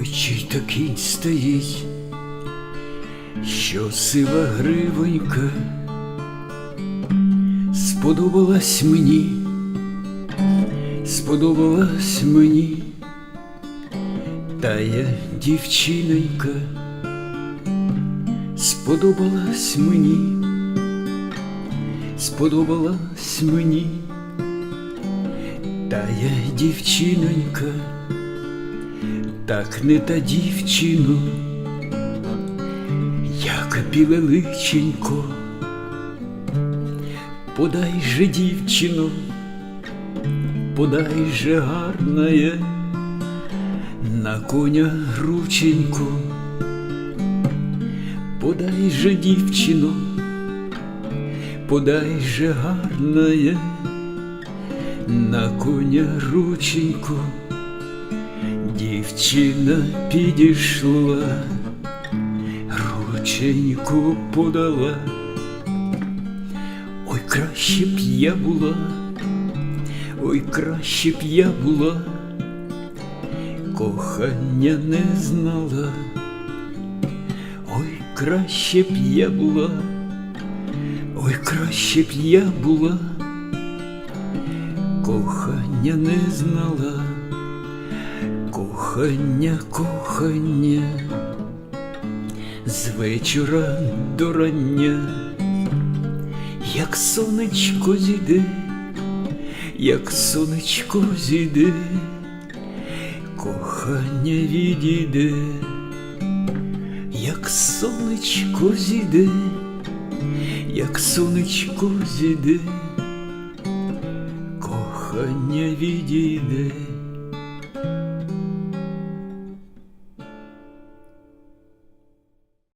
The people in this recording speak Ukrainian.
Ой, чий то кінь стоїть, що сива гривонька сподобалась мені, сподобалась мені, тая дівчинонька, сподобалась мені, сподобалась мені, тая дівчинонька так не та дівчино, як біле личенько, подай же дівчино, подай же гарне на коня рученьку, подай же дівчино, подай же гарне на коня рученьку. Дівчина підійшла, рученьку подала. Ой, краще б я була, ой, краще б я була, кохання не знала, ой, краще б я була, ой, краще б я була, кохання не знала. Кохання, кохання, з вечора до рання, як сонечко зійде, як сонечко зійде, кохання відійде, як сонечко зійде, як сонечко зійде, кохання відійде.